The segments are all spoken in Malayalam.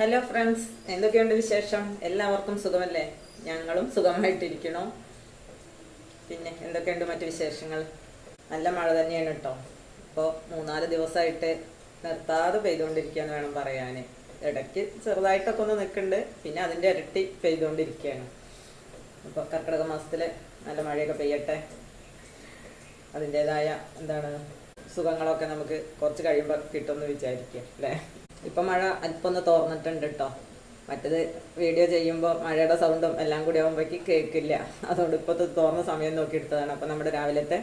ഹലോ ഫ്രണ്ട്സ് എന്തൊക്കെയുണ്ട് വിശേഷം? എല്ലാവർക്കും സുഖമല്ലേ? ഞങ്ങളും സുഖമായിട്ടിരിക്കണോ പിന്നെ എന്തൊക്കെയുണ്ട് മറ്റു വിശേഷങ്ങൾ? നല്ല മഴ തന്നെയാണ് കേട്ടോ ഇപ്പോൾ മൂന്നാൽ ദിവസമായിട്ട് നിർത്താതെ പെയ്തുകൊണ്ടിരിക്കുകയെന്ന് വേണം പറയാൻ ഇടയ്ക്ക് ചെറുതായിട്ടൊക്കെ ഒന്ന് നിൽക്കുന്നുണ്ട്. പിന്നെ അതിന്റെ ഇരട്ടി പെയ്തുകൊണ്ടിരിക്കുകയാണ് അപ്പോൾ കർക്കിടക മാസത്തിൽ നല്ല മഴയൊക്കെ പെയ്യട്ടെ. അതിന്റേതായ എന്താണ് സുഖങ്ങളൊക്കെ നമുക്ക് കുറച്ച് കഴിയുമ്പോൾ കിട്ടുമെന്ന് വിചാരിക്കുക അല്ലേ? ഇപ്പം മഴ അല്പം തോർന്നിട്ടുണ്ട് കേട്ടോ മറ്റത് വീഡിയോ ചെയ്യുമ്പോൾ മഴയുടെ സൗണ്ടും എല്ലാം കൂടി ആകുമ്പോഴേക്ക് കേൾക്കില്ല. അതുകൊണ്ട് ഇപ്പോൾ തോർന്ന സമയം നോക്കി എടുത്തതാണ് അപ്പോൾ നമ്മുടെ രാവിലത്തെ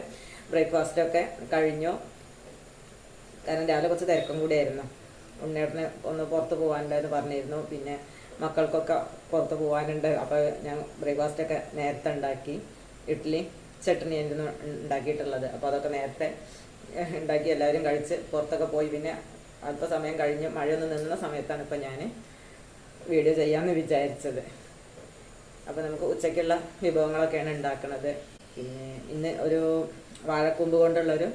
ബ്രേക്ക്ഫാസ്റ്റൊക്കെ കഴിഞ്ഞു. കാരണം രാവിലെ കുറച്ച് തിരക്കും കൂടിയായിരുന്നു. ഉണ്ണേട്ടന് ഒന്ന് പുറത്ത് പോകാനുണ്ടെന്ന് പറഞ്ഞിരുന്നു. പിന്നെ മക്കൾക്കൊക്കെ പുറത്ത് പോകാനുണ്ട്. അപ്പോൾ ഞാൻ ബ്രേക്ക്ഫാസ്റ്റൊക്കെ നേരത്തെ ഉണ്ടാക്കി. ഇഡ്ഡലി ചട്ടണി ആയിരുന്നു ഉണ്ടാക്കിയിട്ടുള്ളത്. അപ്പോൾ അതൊക്കെ നേരത്തെ ഉണ്ടാക്കി എല്ലാവരും കഴിച്ച് പുറത്തൊക്കെ പോയി. പിന്നെ അല്പസമയം കഴിഞ്ഞ് മഴയൊന്നും നിന്ന സമയത്താണ് ഇപ്പോൾ ഞാൻ വീഡിയോ ചെയ്യാമെന്ന് വിചാരിച്ചത്. അപ്പോൾ നമുക്ക് ഉച്ചയ്ക്കുള്ള വിഭവങ്ങളൊക്കെയാണ് ഉണ്ടാക്കുന്നത് പിന്നെ ഇന്ന് ഒരു വാഴക്കൂമ്പ് കൊണ്ടുള്ളൊരു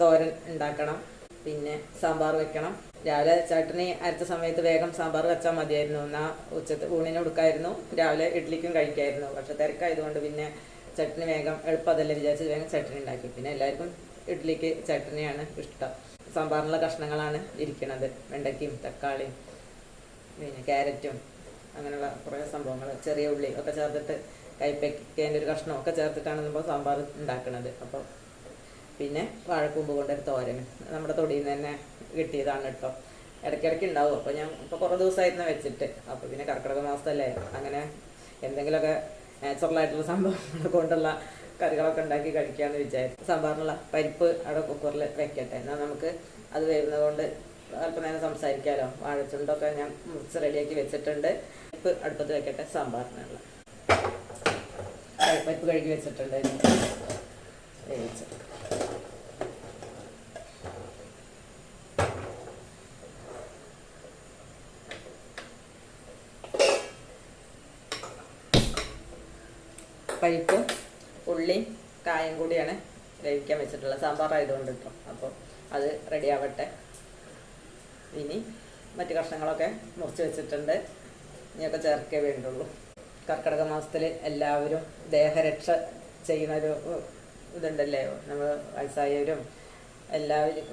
തോരൻ ഉണ്ടാക്കണം. പിന്നെ സാമ്പാർ വെക്കണം. രാവിലെ ചട്ടണി അരച്ച സമയത്ത് വേഗം സാമ്പാർ വെച്ചാൽ മതിയായിരുന്നു. എന്നാൽ ഉച്ചത്തെ ഊണിന് കൊടുക്കായിരുന്നു. രാവിലെ ഇഡ്ഡലിക്കും കഴിക്കായിരുന്നു. പക്ഷെ തിരക്കായതുകൊണ്ട് പിന്നെ ചട്ടണി വേഗം എളുപ്പം അതല്ലേ വിചാരിച്ച് വേഗം ചട്ടണി ഉണ്ടാക്കി. പിന്നെ എല്ലാവർക്കും ഇഡ്ഡലിക്ക് ചട്ടണിയാണ് ഇഷ്ടം. സാമ്പാറിനുള്ള കഷ്ണങ്ങളാണ് ഇരിക്കുന്നത് വെണ്ടയ്ക്കയും തക്കാളിയും പിന്നെ ക്യാരറ്റും അങ്ങനെയുള്ള കുറേ സംഭവങ്ങൾ. ചെറിയ ഉള്ളി ഒക്കെ ചേർത്തിട്ട് കൈപ്പയ്ക്കേന്റെ ഒരു കഷ്ണം ഒക്കെ ചേർത്തിട്ടാണ് നമ്മൾ സാമ്പാർ ഉണ്ടാക്കുന്നത് അപ്പോൾ പിന്നെ വാഴക്കൂമ്പ് കൊണ്ടൊരു തോരൻ. നമ്മുടെ തൊടിയിൽ നിന്ന് തന്നെ കിട്ടിയതാണ് കേട്ടോ. ഇടയ്ക്കിടയ്ക്ക് ഉണ്ടാവും. അപ്പോൾ ഞാൻ ഇപ്പോൾ കുറേ ദിവസമായിരുന്നു വെച്ചിട്ട്. അപ്പോൾ പിന്നെ കർക്കിടക മാസത്തല്ലേ അങ്ങനെ എന്തെങ്കിലുമൊക്കെ നാച്ചുറൽ ആയിട്ടുള്ള സംഭവങ്ങൾ കൊണ്ടുള്ള കറികളൊക്കെ ഉണ്ടാക്കി കഴിക്കാമെന്ന് വിചാരിച്ചു. സാമ്പാറിനുള്ള പരിപ്പ് അവിടെ കുക്കറിൽ വെക്കട്ടെ. എന്നാൽ നമുക്ക് അത് വരുന്നത് കൊണ്ട് അല്പം നേരം സംസാരിക്കാമല്ലോ വാഴച്ചുണ്ടൊക്കെ ഞാൻ മുറിച്ച് റെഡിയാക്കി വെച്ചിട്ടുണ്ട്. പരിപ്പ് അടുപ്പത്ത് വെക്കട്ടെ സാമ്പാറിനുള്ള. പരിപ്പ് കഴുകി വെച്ചിട്ടുണ്ട്. പരിപ്പും ഉള്ളിയും കായം കൂടിയാണ് വേവിക്കാൻ വെച്ചിട്ടുള്ളത്. സാമ്പാർ ആയതുകൊണ്ട് കേട്ടോ അപ്പോൾ അത് റെഡി ആവട്ടെ. ഇനി മറ്റ് കഷ്ണങ്ങളൊക്കെ മുറിച്ച് വെച്ചിട്ടുണ്ട്. ഇനിയൊക്കെ ചേർക്കേ വേണ്ടുള്ളൂ. കർക്കിടക മാസത്തിൽ എല്ലാവരും ദേഹരക്ഷ ചെയ്യുന്നൊരു ഇതുണ്ടല്ലേ? നമ്മൾ വയസ്സായവരും എല്ലാവരും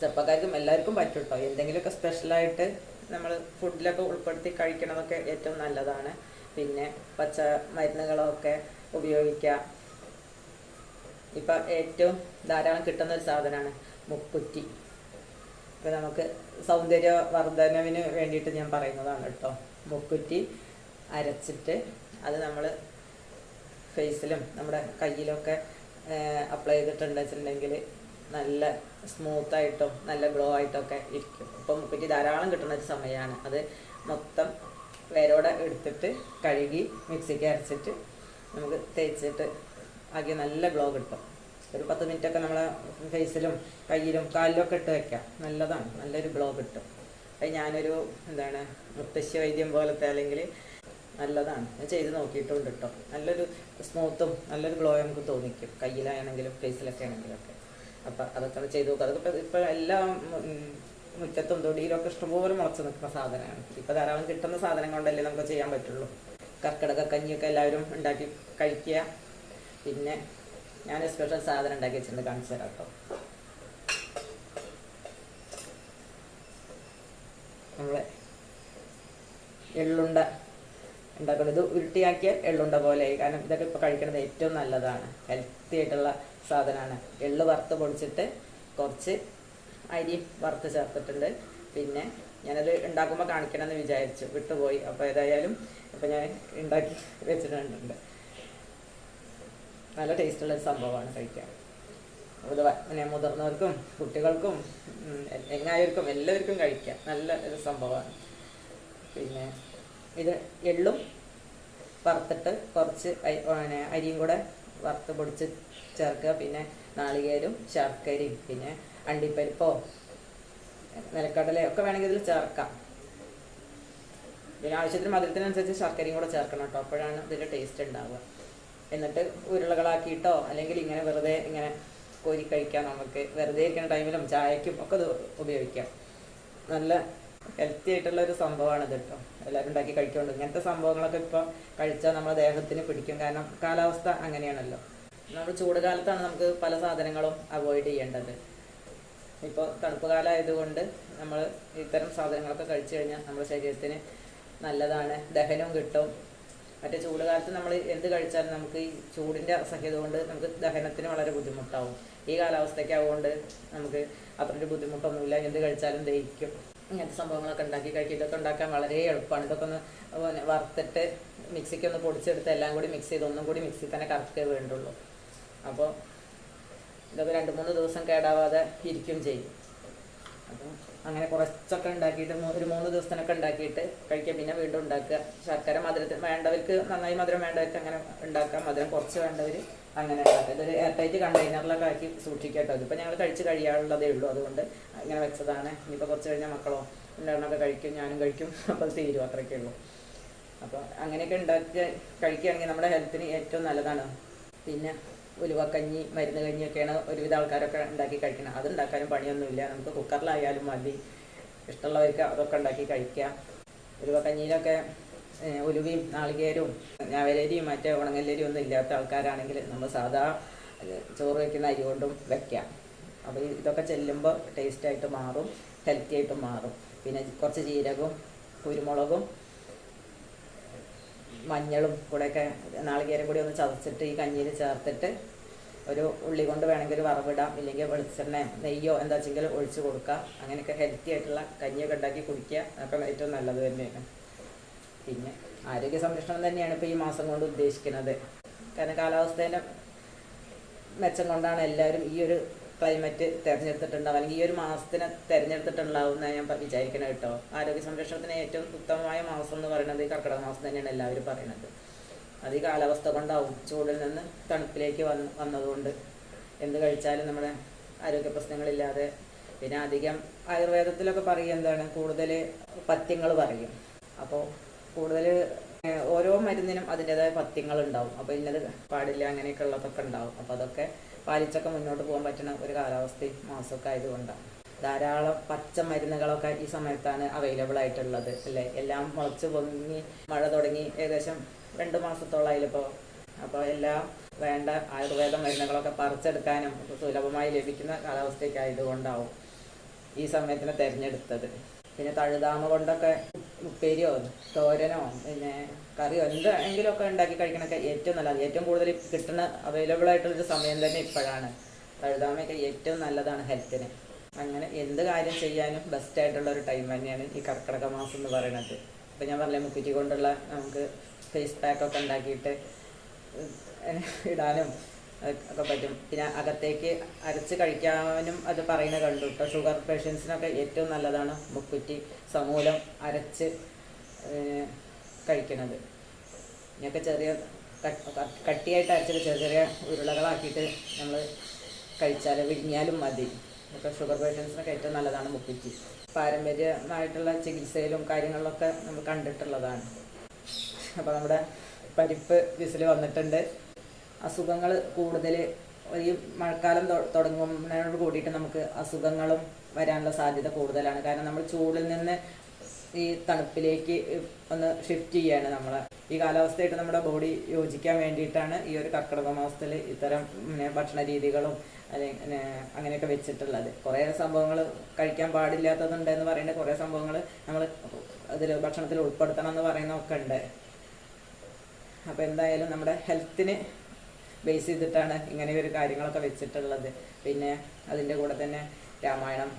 ചെറുപ്പക്കാർക്കും എല്ലാവർക്കും പറ്റും കേട്ടോ എന്തെങ്കിലുമൊക്കെ സ്പെഷ്യലായിട്ട് നമ്മൾ ഫുഡിലൊക്കെ ഉൾപ്പെടുത്തി കഴിക്കണതൊക്കെ ഏറ്റവും നല്ലതാണ്. പിന്നെ പച്ച മരുന്നുകളൊക്കെ ഉപയോഗിക്കാം. ഇപ്പം ഏറ്റവും ധാരാളം കിട്ടുന്ന ഒരു സാധനമാണ് മുക്കുറ്റി. ഇപ്പം നമുക്ക് സൗന്ദര്യ വർധനവിന് വേണ്ടിയിട്ട് ഞാൻ പറയുന്നതാണ് കേട്ടോ. മുക്കുറ്റി അരച്ചിട്ട് അത് നമ്മൾ ഫേസിലും നമ്മുടെ കയ്യിലൊക്കെ അപ്ലൈ ചെയ്തിട്ടുണ്ട് വെച്ചിട്ടുണ്ടെങ്കിൽ നല്ല സ്മൂത്തായിട്ടും നല്ല ഗ്ലോ ആയിട്ടൊക്കെ ഇരിക്കും. ഇപ്പം മുക്കുറ്റി ധാരാളം കിട്ടുന്ന ഒരു സമയമാണ് അത് മൊത്തം വേരോടെ എടുത്തിട്ട് കഴുകി മിക്സിക്ക് അരച്ചിട്ട് നമുക്ക് തേച്ചിട്ട് ആക്കി നല്ല ഗ്ലോ കിട്ടും. ഒരു പത്ത് മിനിറ്റൊക്കെ നമ്മളെ ഫേസിലും കയ്യിലും കാലിലൊക്കെ ഇട്ട് വെക്കാം. നല്ലതാണ്. നല്ലൊരു ഗ്ലോ കിട്ടും. അത് ഞാനൊരു എന്താണ് മുത്തശ്ശി വൈദ്യം പോലത്തെ അല്ലെങ്കിൽ നല്ലതാണ്. ഞാൻ ചെയ്ത് നോക്കിയിട്ടുണ്ട് കേട്ടോ നല്ലൊരു സ്മൂത്തും നല്ലൊരു ഗ്ലോ നമുക്ക് തോന്നിക്കും. കയ്യിലാണെങ്കിലും ഫേസിലൊക്കെ ആണെങ്കിലും ഒക്കെ അപ്പം അതൊക്കെ ചെയ്ത് നോക്കുക അതൊക്കെ ഇപ്പം എല്ലാ മുറ്റത്തും തൊടിയിലൊക്കെ ഇഷ്ടംപോലെ മുളച്ച് നിൽക്കുന്ന സാധനമാണ്. ഇപ്പം ധാരാളം കിട്ടുന്ന സാധനം കൊണ്ടല്ലേ നമുക്ക് ചെയ്യാൻ പറ്റുള്ളൂ. കർക്കിടക കഞ്ഞിയൊക്കെ എല്ലാവരും ഉണ്ടാക്കി കഴിക്കുക. പിന്നെ ഞാൻ സ്പെഷ്യൽ സാധനം ഉണ്ടാക്കി വെച്ചിട്ടുണ്ട് കാണിച്ചു തരാം കേട്ടോ നമ്മളെ എള്ളുണ്ട ഉണ്ടാക്കുന്നത് ഇത് ഉരുട്ടിയാക്കിയ എള്ളുണ്ട പോലെ കാരണം ഇതൊക്കെ ഇപ്പോൾ കഴിക്കുന്നത് ഏറ്റവും നല്ലതാണ്. ഹെൽത്തി ആയിട്ടുള്ള സാധനമാണ് എള്ള് വറുത്ത് പൊടിച്ചിട്ട് കുറച്ച് അരി വറുത്ത് ചേർത്തിട്ടുണ്ട്. പിന്നെ ഞാനത് ഉണ്ടാക്കുമ്പോൾ കാണിക്കണമെന്ന് വിചാരിച്ചു. വിട്ടുപോയി. അപ്പോൾ ഏതായാലും അപ്പോൾ ഞാൻ ഉണ്ടാക്കി വെച്ചിട്ടുണ്ട്. നല്ല ടേസ്റ്റുള്ള ഒരു സംഭവമാണ് കഴിക്കാൻ. പിന്നെ മുതിർന്നവർക്കും കുട്ടികൾക്കും എങ്ങായവർക്കും എല്ലാവർക്കും കഴിക്കാം. നല്ല ഒരു സംഭവമാണ്. പിന്നെ ഇത് എള്ളും വറുത്തിട്ട് കുറച്ച് പിന്നെ അരിയും കൂടെ വറുത്ത് പൊടിച്ച് ചേർക്കുക. പിന്നെ നാളികേരും ശർക്കരയും പിന്നെ അണ്ടിപ്പരിപ്പോ നിലക്കടലയോ ഒക്കെ വേണമെങ്കിൽ ഇതിൽ ചേർക്കാം. പിന്നെ ആവശ്യത്തിന് മധുരത്തിനനുസരിച്ച് ശർക്കരയും കൂടെ ചേർക്കണം കേട്ടോ. അപ്പോഴാണ് ഇതിന്റെ ടേസ്റ്റ് ഉണ്ടാവുക. എന്നിട്ട് ഉരുളകളാക്കിയിട്ടോ അല്ലെങ്കിൽ ഇങ്ങനെ വെറുതെ ഇങ്ങനെ കോരി കഴിക്കാം നമുക്ക്. വെറുതെ ഇരിക്കുന്ന ടൈമിലും ചായക്കും ഒക്കെ ഇത് ഉപയോഗിക്കാം. നല്ല ഹെൽത്തി ആയിട്ടുള്ള ഒരു സംഭവമാണ് ഇത് കേട്ടോ. എല്ലാവരും ഉണ്ടാക്കി കഴിക്കുന്നുണ്ട്. ഇങ്ങനത്തെ സംഭവങ്ങളൊക്കെ ഇപ്പോൾ കഴിച്ചാൽ നമ്മുടെ ദേഹത്തിന് പിടിക്കും. കാരണം കാലാവസ്ഥ അങ്ങനെയാണല്ലോ. നമ്മൾ ചൂട് കാലത്താണ് നമുക്ക് പല സാധനങ്ങളും അവോയ്ഡ് ചെയ്യേണ്ടത്. ഇപ്പോൾ തണുപ്പ് കാലമായതുകൊണ്ട് നമ്മൾ ഇത്തരം സാധനങ്ങളൊക്കെ കഴിച്ചു കഴിഞ്ഞാൽ നമ്മുടെ ശരീരത്തിന് നല്ലതാണ്. ദഹനവും കിട്ടും. മറ്റേ ചൂട് കാലത്ത് നമ്മൾ എന്ത് കഴിച്ചാലും നമുക്ക് ഈ ചൂടിന്റെ അസഹ്യത കൊണ്ട് നമുക്ക് ദഹനത്തിന് വളരെ ബുദ്ധിമുട്ടാവും. ഈ കാലാവസ്ഥയ്ക്ക് ആവുകൊണ്ട് നമുക്ക് അത്രയൊരു ബുദ്ധിമുട്ടൊന്നുമില്ല. എന്ത് കഴിച്ചാലും ദഹിക്കും. ഇങ്ങനത്തെ സംഭവങ്ങളൊക്കെ ഉണ്ടാക്കി കഴിക്കും. ഇതൊക്കെ ഉണ്ടാക്കാൻ വളരെ എളുപ്പമാണ് ഇതൊക്കെ ഒന്ന് വറുത്തിട്ട് മിക്സിക്ക് ഒന്ന് പൊടിച്ചെടുത്ത് എല്ലാം കൂടി മിക്സ് ചെയ്ത് ഒന്നും കൂടി മിക്സി തന്നെ കറക്കേ വേണ്ടുള്ളൂ. അപ്പോൾ ഇതൊക്കെ രണ്ട് മൂന്ന് ദിവസം കേടാവാതെ ഇരിക്കും ചെയ്യും. അപ്പം അങ്ങനെ കുറച്ചൊക്കെ ഉണ്ടാക്കിയിട്ട് ഒരു മൂന്ന് ദിവസത്തിനൊക്കെ ഉണ്ടാക്കിയിട്ട് കഴിക്കുക പിന്നെ വീണ്ടും ഉണ്ടാക്കുക. ശർക്കര മധുരത്തിന് വേണ്ടവർക്ക് നന്നായി മധുരം വേണ്ടവർക്ക് അങ്ങനെ ഉണ്ടാക്കാം. മധുരം കുറച്ച് വേണ്ടവർ അങ്ങനെ ഉണ്ടാക്കുക ഇതൊരു എയർ ടൈറ്റ് കണ്ടെയ്നറിലൊക്കെ ആക്കി സൂക്ഷിക്കട്ടോ ഇതിപ്പോൾ ഞങ്ങൾ കഴിച്ച് കഴിയാനുള്ളതേ ഉള്ളൂ. അതുകൊണ്ട് ഇങ്ങനെ വെച്ചതാണ്. ഇനിയിപ്പോൾ കുറച്ച് കഴിഞ്ഞാൽ മക്കളോ ഉണ്ടാകണമൊക്കെ കഴിക്കും. ഞാനും കഴിക്കും. അപ്പോൾ തീരും. അത്രയൊക്കെ ഉള്ളൂ. അപ്പോൾ അങ്ങനെയൊക്കെ ഉണ്ടാക്കി കഴിക്കുകയാണെങ്കിൽ നമ്മുടെ ഹെൽത്തിന് ഏറ്റവും നല്ലതാണ്. പിന്നെ ഉലുവക്കഞ്ഞി മരുന്ന് കഞ്ഞിയൊക്കെയാണ് ഒരുവിധ ആൾക്കാരൊക്കെ ഉണ്ടാക്കി കഴിക്കുന്നത്. അത് ഉണ്ടാക്കാനും പണിയൊന്നുമില്ല. നമുക്ക് കുക്കറിലായാലും മതി. ഇഷ്ടമുള്ളവർക്ക് അതൊക്കെ ഉണ്ടാക്കി കഴിക്കാം ഉലുവക്കഞ്ഞിയിലൊക്കെ ഉലുവയും നാളികേരവും ഞാവലേരിയും മറ്റേ ഉണങ്ങല്ലേരിയും ഒന്നും ഇല്ലാത്ത ആൾക്കാരാണെങ്കിൽ നമ്മൾ സാധാ ചോറ് വയ്ക്കുന്ന അരി കൊണ്ടും വെക്കാം അപ്പോൾ ഇതൊക്കെ ചെല്ലുമ്പോൾ ടേസ്റ്റായിട്ട് മാറും ഹെൽത്തി ആയിട്ട് മാറും. പിന്നെ കുറച്ച് ജീരകവും കുരുമുളകും മഞ്ഞളും കൂടെയൊക്കെ നാളികേരം കൂടി ഒന്ന് ചതച്ചിട്ട് ഈ കഞ്ഞിയിൽ ചേർത്തിട്ട് ഒരു ഉള്ളി കൊണ്ട് വേണമെങ്കിൽ വറവിടാം ഇല്ലെങ്കിൽ വെളിച്ചെണ്ണ നെയ്യോ എന്താ വെച്ചെങ്കിൽ ഒഴിച്ച് കൊടുക്കാം അങ്ങനെയൊക്കെ ഹെൽത്തി ആയിട്ടുള്ള കഞ്ഞിയൊക്കെ ഉണ്ടാക്കി കുടിക്കുക. അതൊക്കെ ഏറ്റവും നല്ലത് തന്നെയാണ്. പിന്നെ ആരോഗ്യ സംരക്ഷണം തന്നെയാണ് ഇപ്പോൾ ഈ മാസം കൊണ്ട് ഉദ്ദേശിക്കുന്നത്. കാരണം കാലാവസ്ഥേന്റെ മെച്ചം കൊണ്ടാണ് എല്ലാവരും ഈ ഒരു ക്ലൈമറ്റ് തിരഞ്ഞെടുത്തിട്ടുണ്ടാവും. അല്ലെങ്കിൽ ഈ ഒരു മാസത്തിന് തിരഞ്ഞെടുത്തിട്ടുണ്ടാവും എന്നാണ് ഞാൻ വിചാരിക്കണം കേട്ടോ. ആരോഗ്യ സംരക്ഷണത്തിന് ഏറ്റവും ഉത്തമമായ മാസം എന്ന് പറയുന്നത് ഈ കർക്കിടക മാസം തന്നെയാണ് എല്ലാവരും പറയുന്നത്. അത് ഈ കാലാവസ്ഥ കൊണ്ടാവും ചൂടിൽ നിന്ന് തണുപ്പിലേക്ക് വന്ന് വന്നതുകൊണ്ട്. എന്ത് കഴിച്ചാലും നമ്മുടെ ആരോഗ്യ പ്രശ്നങ്ങളില്ലാതെ. പിന്നെ അധികം ആയുർവേദത്തിലൊക്കെ പറയും എന്താണ് കൂടുതൽ പഥ്യങ്ങൾ പറയും. അപ്പോൾ കൂടുതൽ ഓരോ മരുന്നിനും അതിന്റെതായ പഥ്യങ്ങൾ ഉണ്ടാവും അപ്പോൾ ഇന്നത് പാടില്ല അങ്ങനെയൊക്കെ ഉള്ളതൊക്കെ ഉണ്ടാവും. അപ്പോൾ അതൊക്കെ പാലിച്ചൊക്കെ മുന്നോട്ട് പോകാൻ പറ്റുന്ന ഒരു കാലാവസ്ഥയും മാസമൊക്കെ ആയതുകൊണ്ടാണ്. ധാരാളം പച്ച മരുന്നുകളൊക്കെ ഈ സമയത്താണ് അവൈലബിൾ ആയിട്ടുള്ളത് അല്ലേ? എല്ലാം മുളച്ച് പൊങ്ങി മഴ തുടങ്ങി ഏകദേശം രണ്ട് മാസത്തോളമായിലിപ്പോൾ അപ്പോൾ എല്ലാം വേണ്ട ആയുർവേദ മരുന്നുകളൊക്കെ പറിച്ചെടുക്കാനും സുലഭമായി ലഭിക്കുന്ന കാലാവസ്ഥയൊക്കെ ആയതുകൊണ്ടാവും ഈ സമയത്തിനെ തിരഞ്ഞെടുത്തത്. പിന്നെ തഴുതാമ കൊണ്ടൊക്കെ ഉപ്പേരിയോ തോരനോ പിന്നെ കറിയോ എന്തെങ്കിലും ഒക്കെ ഉണ്ടാക്കി കഴിക്കണൊക്കെ ഏറ്റവും നല്ലതാണ്. ഏറ്റവും കൂടുതൽ കിട്ടുന്ന അവൈലബിൾ ആയിട്ടുള്ളൊരു സമയം തന്നെ ഇപ്പോഴാണ്. കഴുതാമയൊക്കെ ഏറ്റവും നല്ലതാണ് ഹെൽത്തിന് അങ്ങനെ എന്ത് കാര്യം ചെയ്യാനും ബെസ്റ്റ് ആയിട്ടുള്ള ഒരു ടൈം തന്നെയാണ് ഈ കർക്കിടക മാസം എന്ന് പറയുന്നത് ഇപ്പം ഞാൻ പറഞ്ഞ മുക്കുറ്റി കൊണ്ടുള്ള നമുക്ക് ഫേസ് പാക്കൊക്കെ ഉണ്ടാക്കിയിട്ട് ഇടാനും ഒക്കെ പറ്റും. പിന്നെ അകത്തേക്ക് അരച്ച് കഴിക്കാനും അത് പറയുന്നത് കണ്ടു കേട്ടോ. ഷുഗർ പേഷ്യൻസിനൊക്കെ ഏറ്റവും നല്ലതാണ് മുക്കുറ്റി സമൂലം അരച്ച് കഴിക്കുന്നത് ഇനിയൊക്കെ ചെറിയ കട്ടിയായിട്ട് അരച്ചിട്ട് ചെറിയ ചെറിയ ഉരുളകളാക്കിയിട്ട് നമ്മൾ കഴിച്ചാൽ വിഴിഞ്ഞാലും മതി. ഒക്കെ ഷുഗർ പേഷ്യൻസിനൊക്കെ ഏറ്റവും നല്ലതാണ് മുക്കുറ്റി. പാരമ്പര്യമായിട്ടുള്ള ചികിത്സയിലും കാര്യങ്ങളിലൊക്കെ നമ്മൾ കണ്ടിട്ടുള്ളതാണ്. അപ്പോൾ നമ്മുടെ പരിപ്പ് വിസിൽ വന്നിട്ടുണ്ട്. അസുഖങ്ങൾ കൂടുതൽ ഈ മഴക്കാലം തുടങ്ങുന്നതിനോട് കൂടിയിട്ട് നമുക്ക് അസുഖങ്ങളും വരാനുള്ള സാധ്യത കൂടുതലാണ്. കാരണം നമ്മൾ ചൂടിൽ നിന്ന് ഈ തണുപ്പിലേക്ക് ഒന്ന് ഷിഫ്റ്റ് ചെയ്യാണ് നമ്മൾ ഈ കാലാവസ്ഥയായിട്ട് നമ്മുടെ ബോഡി യോജിക്കാൻ വേണ്ടിയിട്ടാണ് ഈ ഒരു കർക്കിടക മാസത്തിൽ ഇത്തരം ഭക്ഷണ രീതികളും അല്ലെങ്കിൽ അങ്ങനെയൊക്കെ വെച്ചിട്ടുള്ളത്. കുറേ സംഭവങ്ങൾ കഴിക്കാൻ പാടില്ലാത്തതുണ്ട് എന്ന് പറയുന്ന കുറേ സംഭവങ്ങൾ നമ്മൾ അതിൽ ഭക്ഷണത്തിൽ ഉൾപ്പെടുത്തണം എന്ന് പറയുന്നതൊക്കെ ഉണ്ട്. അപ്പോൾ എന്തായാലും നമ്മുടെ ഹെൽത്തിന് ബേസ് ചെയ്തിട്ടാണ് ഇങ്ങനെ ഒരു കാര്യങ്ങളൊക്കെ വെച്ചിട്ടുള്ളത്. പിന്നെ അതിന്റെ കൂടെ തന്നെ രാമായണം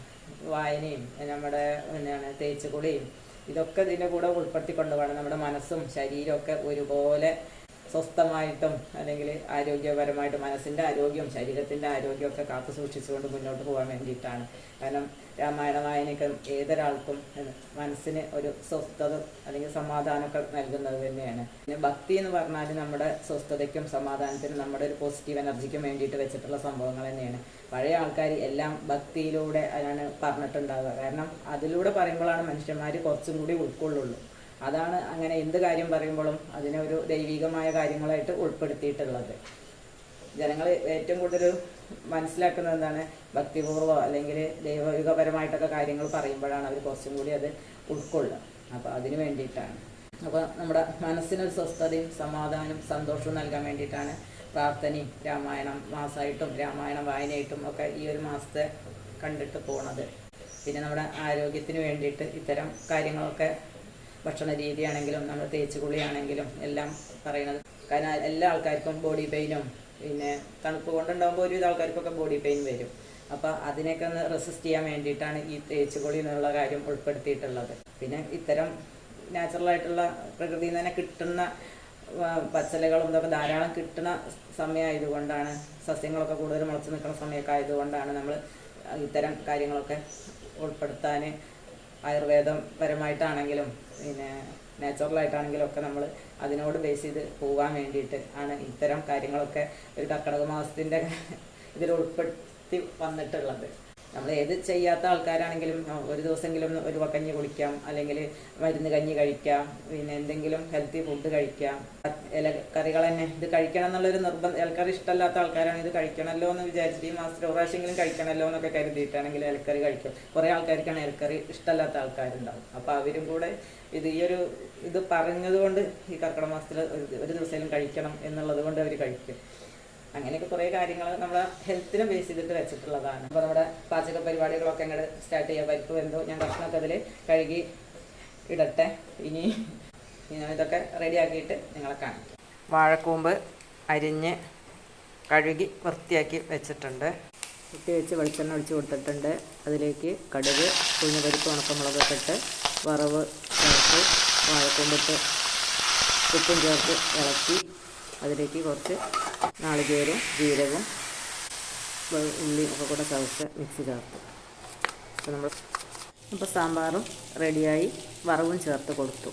വായനയും നമ്മുടെ പിന്നെയാണ് തേച്ചുകുളിയും ഇതൊക്കെ ഇതിന്റെ കൂടെ ഉൾപ്പെടുത്തി കൊണ്ടുപോകണം നമ്മുടെ മനസ്സും ശരീരമൊക്കെ ഒരുപോലെ സ്വസ്ഥമായിട്ടും അല്ലെങ്കിൽ ആരോഗ്യപരമായിട്ട് മനസ്സിന്റെ ആരോഗ്യം ശരീരത്തിന്റെ ആരോഗ്യമൊക്കെ കാത്തു സൂക്ഷിച്ചുകൊണ്ട് മുന്നോട്ട് പോകാൻ വേണ്ടിയിട്ടാണ്. കാരണം രാമായണ വായനയ്ക്ക് ഏതൊരാൾക്കും മനസ്സിന് ഒരു സ്വസ്ഥത അല്ലെങ്കിൽ സമാധാനമൊക്കെ നൽകുന്നത് തന്നെയാണ്. പിന്നെ ഭക്തി എന്ന് പറഞ്ഞാൽ നമ്മുടെ സ്വസ്ഥതയ്ക്കും സമാധാനത്തിനും നമ്മുടെ ഒരു പോസിറ്റീവ് എനർജിക്കും വേണ്ടിയിട്ട് വെച്ചിട്ടുള്ള സംഭവങ്ങൾ തന്നെയാണ്. പഴയ ആൾക്കാർ എല്ലാം ഭക്തിയിലൂടെ ആണ് പറഞ്ഞിട്ടുണ്ടാവുക. കാരണം അതിലൂടെ പറയുമ്പോഴാണ് മനുഷ്യന്മാർ കുറച്ചും കൂടി ഉൾക്കൊള്ളുള്ളൂ. അതാണ് അങ്ങനെ എന്ത് കാര്യം പറയുമ്പോഴും അതിനെ ഒരു ദൈവികമായ കാര്യങ്ങളായിട്ട് ഉൾപ്പെടുത്തിയിട്ടുള്ളത്. ജനങ്ങൾ ഏറ്റവും കൂടുതൽ മനസ്സിലാക്കുന്നത് എന്താണ്? ഭക്തിപൂർവം അല്ലെങ്കിൽ ദൈവികപരമായിട്ടൊക്കെ കാര്യങ്ങൾ പറയുമ്പോഴാണ് അവർ കുറച്ചും കൂടി അത് ഉൾക്കൊള്ളുക. അപ്പോൾ അതിന് വേണ്ടിയിട്ടാണ്. അപ്പോൾ നമ്മുടെ മനസ്സിനൊരു സ്വസ്ഥതയും സമാധാനവും സന്തോഷവും നൽകാൻ വേണ്ടിയിട്ടാണ് പ്രാർത്ഥനയും രാമായണം മാസമായിട്ടും രാമായണം വായനയായിട്ടും ഒക്കെ ഈ ഒരു മാസത്തെ കണ്ടിട്ട് പോണത്. പിന്നെ നമ്മുടെ ആരോഗ്യത്തിന് വേണ്ടിയിട്ട് ഇത്തരം കാര്യങ്ങളൊക്കെ ഭക്ഷണ രീതിയാണെങ്കിലും നമ്മൾ തേച്ച് കുളിയാണെങ്കിലും എല്ലാം പറയുന്നത്. കാരണം എല്ലാ ആൾക്കാർക്കും ബോഡി പെയിനും പിന്നെ തണുപ്പ് കൊണ്ടുണ്ടാകുമ്പോൾ ഒരുവിധ ആൾക്കാർക്കൊക്കെ ബോഡി പെയിൻ വരും. അപ്പോൾ അതിനെയൊക്കെ ഒന്ന് റെസിസ്റ്റ് ചെയ്യാൻ വേണ്ടിയിട്ടാണ് ഈ തേച്ച് കുളി എന്നുള്ള കാര്യം ഉൾപ്പെടുത്തിയിട്ടുള്ളത്. പിന്നെ ഇത്തരം നാച്ചുറലായിട്ടുള്ള പ്രകൃതിയിൽ നിന്ന് തന്നെ കിട്ടുന്ന പച്ചലകളും ഇതൊക്കെ ധാരാളം കിട്ടുന്ന സമയമായതുകൊണ്ടാണ് സസ്യങ്ങളൊക്കെ കൂടുതൽ മുളച്ച് നിൽക്കുന്ന സമയമൊക്കെ ആയതുകൊണ്ടാണ് നമ്മൾ ഇത്തരം കാര്യങ്ങളൊക്കെ ഉൾപ്പെടുത്താൻ ആയുർവേദം പരമായിട്ടാണെങ്കിലും പിന്നെ നാച്ചുറലായിട്ടാണെങ്കിലും ഒക്കെ നമ്മൾ അതിനോട് ബേസ് ചെയ്ത് പോകാൻ വേണ്ടിയിട്ട് ആണ് ഇത്തരം കാര്യങ്ങളൊക്കെ ഒരു കർക്കിടക മാസത്തിന്റെ ഇതിൽ ഉൾപ്പെടുത്തി വന്നിട്ടുള്ളത്. നമ്മൾ ഏത് ചെയ്യാത്ത ആൾക്കാരാണെങ്കിലും ഒരു ദിവസമെങ്കിലും ഒരു കഞ്ഞി കുടിക്കാം അല്ലെങ്കിൽ മരുന്ന് കഞ്ഞി കഴിക്കാം പിന്നെ എന്തെങ്കിലും ഹെൽത്തി ഫുഡ് കഴിക്കാം. കറികൾ തന്നെ ഇത് കഴിക്കണം എന്നുള്ളൊരു നിർബന്ധം ഇലക്കറി ഇഷ്ടമല്ലാത്ത ആൾക്കാരാണ് ഇത് കഴിക്കണമല്ലോ എന്ന് വിചാരിച്ചിട്ട് ഈ മാസത്തിൽ ഒരു പ്രാവശ്യമെങ്കിലും കഴിക്കണമല്ലോ എന്നൊക്കെ കരുതിയിട്ടാണെങ്കിൽ ഇലക്കറി കഴിക്കും. കുറേ ആൾക്കാർക്കാണ് ഇലക്കറി ഇഷ്ടമല്ലാത്ത ആൾക്കാരുണ്ടാവും. അപ്പോൾ അവരും കൂടെ ഇത് ഈ ഒരു ഇത് പറഞ്ഞതുകൊണ്ട് ഈ കർക്കിടക മാസത്തിൽ ഒരു- ദിവസമെങ്കിലും കഴിക്കണം എന്നുള്ളത് കൊണ്ട് അവർ കഴിക്കും. അങ്ങനെയൊക്കെ കുറേ കാര്യങ്ങൾ നമ്മളെ ഹെൽത്തിനെ ബേസ് ചെയ്തിട്ട് വെച്ചിട്ടുള്ളതാണ്. അപ്പോൾ നമ്മുടെ പാചക പരിപാടികളൊക്കെ അങ്ങോട്ട് സ്റ്റാർട്ട് ചെയ്യാൻ പരിപ്പ് എന്തോ ഞാൻ കഷ്ണമൊക്കെ അതിൽ കഴുകി ഇടട്ടെ. ഇനി ഞാൻ ഇതൊക്കെ റെഡിയാക്കിയിട്ട് നിങ്ങളെ കാണിക്കാം വാഴക്കൂമ്പ് അരിഞ്ഞ് കഴുകി വൃത്തിയാക്കി വെച്ചിട്ടുണ്ട്. കുട്ടി വെച്ച് വെളിച്ചെണ്ണ ഒഴിച്ച് കൊടുത്തിട്ടുണ്ട്. അതിലേക്ക് കടുക് കുഞ്ഞു പരിപ്പ് ഉണക്കമുളകൊക്കെ ഇട്ട് വറവ് ചേർത്ത് വാഴക്കൂമ്പിട്ട് ഉപ്പും ചേർത്ത് ഇളക്കി അതിലേക്ക് കുറച്ച് നാളികേരവും ജീരകവും ഉള്ളി ഉള്ളിയും ഒക്കെ കൂടെ ചവച്ച് മിക്സി ചേർത്ത്. അപ്പോൾ നമ്മൾ അപ്പോൾ സാമ്പാറും റെഡിയായി വറവും ചേർത്ത് കൊടുത്തു.